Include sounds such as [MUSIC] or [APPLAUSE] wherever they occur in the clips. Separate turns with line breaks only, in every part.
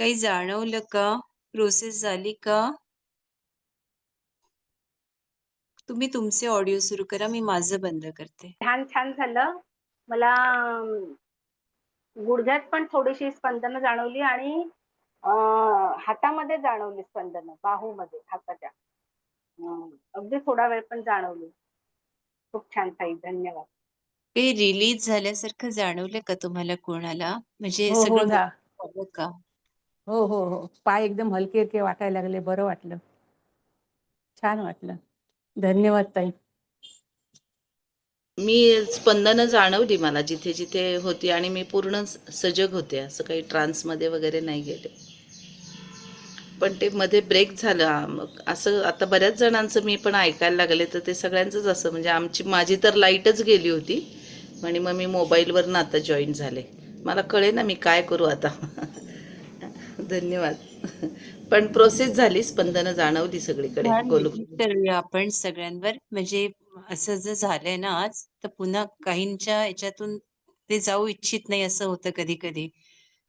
काही जाणवलं का? प्रोसेस झाली का? तुम्ही तुमचे ऑडिओ सुरू करा. मी माझं बंद करते.
ध्यान छान झालं. मला गुडघ्यात पण थोडीशी स्पंदनं जाणवली आणि हातामध्ये जाणवली स्पंदनं, बाहूमध्ये हाताच्या. अगदी थोडा वेळ पण जाणवली. खूप छान ताई, धन्यवाद.
ते रिलीज झाल्यासारखं जाणवलं का तुम्हाला कोणाला? म्हणजे
हो, हो.
सगळं का?
हो, हो, हो. पाय एकदम हलके-हलके वाटायला लागले. बरं वाटलं. छान वाटलं. धन्यवाद ताई.
मी स्पंदनं जाणवली मला जिथे-जिथे होती आणि मी पूर्ण सजग होते. असं काही ट्रान्समध्ये वगैरे नाही गेले. पण ते मध्ये ब्रेक झालं. मग असं आता बऱ्याच जणांचं मी पण ऐकायला लागले, तर ते सगळ्यांचंच असं म्हणजे आमची माझी तर लाईटच गेली होती आणि मग मी मोबाईलवरनं आता जॉईन झाले. मला कळेना मी काय करू आता? धन्यवाद. पण प्रोसेस झाली, स्पंदनं जाणवली सगळीकडे
आपण सगळ्यांवर. म्हणजे असं जर झालंय ना आज, तर पुन्हा काहींच्या ह्याच्यातून ते जाऊ इच्छित नाही असं होतं कधी-कधी.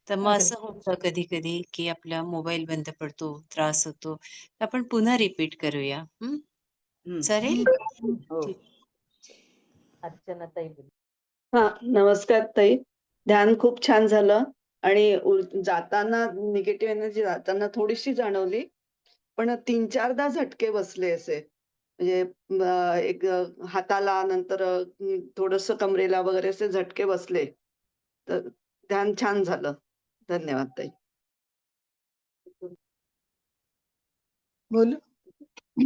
तर मग. असं होतं कधी-कधी, की आपला मोबाईल बंद पडतो, त्रास होतो. तर आपण पुन्हा रिपीट करूया. चालेल?
हो.
हां, नमस्कार ताई. ध्यान खूप छान झालं आणि जाताना निगेटिव्ह एनर्जी जाताना थोडीशी जाणवली. पण 3-4दा झटके बसले असे. म्हणजे एक हाताला नंतर थोडंसं कमरेला वगैरे असे झटके बसले. तर ध्यान छान झालं. धन्यवाद ताई.
बोलू?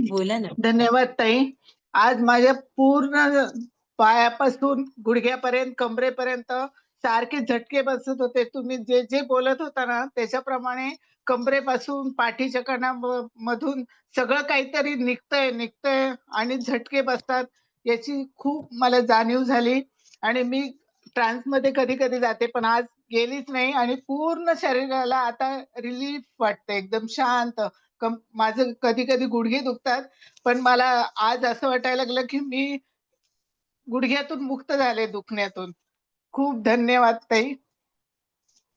बोला ना.
धन्यवाद ताई. आज माझ्या पूर्ण पायापासून गुडघ्यापर्यंत, कमरेपर्यंत सारखे झटके बसत होते. तुम्ही जे, जे बोलत होता ना, त्याच्याप्रमाणे कमरेपासून पाठीच्या कणा मधून सगळं काहीतरी निघतंय, निघतंय आणि झटके बसतात. याची खूप मला जाणीव झाली आणि मी ट्रान्समध्ये कधी-कधी जाते, पण आज गेलीच नाही आणि पूर्ण शरीराला आता रिलीफ वाटते एकदम शांत. माझं कधी-कधी गुडघे दुखतात, पण मला आज असं वाटायला लागलं, की मी गुडघ्यातून मुक्त झाले दुखण्यातून. खूप धन्यवाद ताई.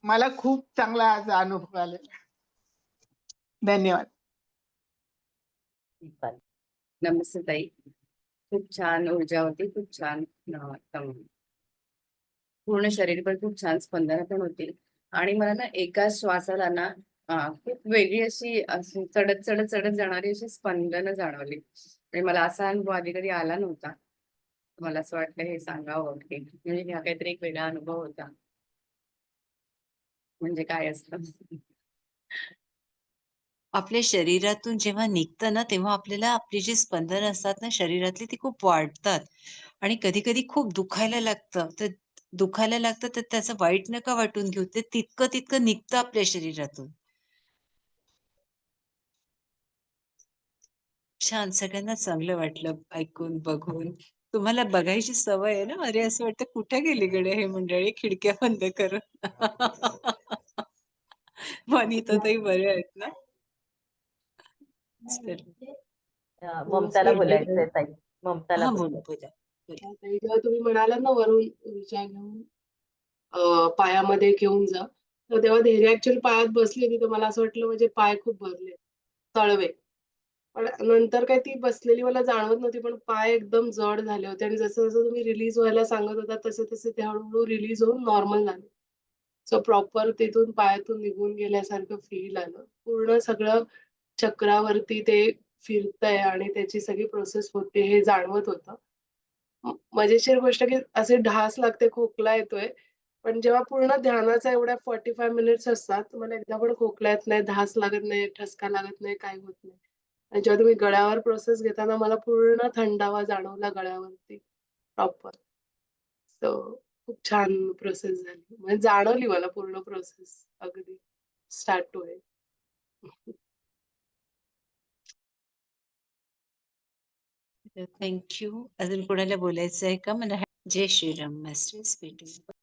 मला खूप चांगला आज अनुभव आलेला. धन्यवाद.
नमस्ते ताई. खूप छान ऊर्जा होती. खूप छान पूर्ण शरीर पण खूप छान स्पंदन पण होती आणि मला ना एका श्वासाला ना खूप वेगळी अशी चढत, चढत, चढत जाणारी अशी स्पंदनं जाणवली आणि मला असा अनुभव आधी कधी आला नव्हता. मला असं वाटलं हे सांगावं, की म्हणजे हा काहीतरी एक वेगळा अनुभव होता. म्हणजे काय असतं?
आपल्या शरीरातून जेव्हा निघतं ना, तेव्हा आपल्याला आपली जी स्पंदन असतात ना शरीरातली, ती खूप वाढतात आणि कधी-कधी खूप दुखायला लागतं. तर दुखायला लागतं, तर त्याचं वाईट नका वाटून घेऊ. ते तितकं-तितकं निघतं आपल्या शरीरातून. छान. सगळ्यांना चांगलं वाटलं ऐकून, बघून. तुम्हाला बघायची सवय आहे ना? अरे, असं वाटतं कुठे गेली गड्या ही मंडळी खिडक्या बंद करून. [LAUGHS] वनिताताई बऱ्या आहेत ना?
अ, ममताला बोलायचंय ताई. ममताला
हां.
हां, ताई जेव्हा तुम्ही म्हणालात ना वरून ऊर्जा घेऊन पायामध्ये घेऊन जा. तर तेव्हा धैर्य ॲक्चुअली पायात बसली होती, तर मला असं वाटलं माझे पाय खूप भरले, तळवे. पण नंतर काय ती बसलेली मला जाणवत नव्हती, पण पाय एकदम जड झाले होते आणि जसं-जसं तुम्ही रिलीज व्हायला सांगत होता, तसे-तसे ते हळूहळू रिलीज होऊन नॉर्मल झाले. सो प्रॉपर तिथून पायातून निघून गेल्यासारखं फील आलं. पूर्ण सगळं चक्रावरती ते फिरतंय आणि त्याची सगळी प्रोसेस होते हे जाणवत होतं. मजेशीर गोष्ट की असे ढास लागते, खोकला येतोय. पण जेव्हा पूर्ण ध्यानाचा एवढ्या 45 मिनिट्स असतात, मला एकदा पण खोकला येत नाही, धास लागत नाही, ठसका लागत नाही, काही होत नाही. आणि जेव्हा तुम्ही गळ्यावर प्रोसेस घेताना मला पूर्ण थंडावा जाणवला गळ्यावरती प्रॉपर. सो खूप छान प्रोसेस झाली. म्हणजे जाणवली मला पूर्ण प्रोसेस अगदी start to end.
Thank you. अजून कोणाला बोलायचं आहे का? मला जय श्रीराम मास्टर भेटूया.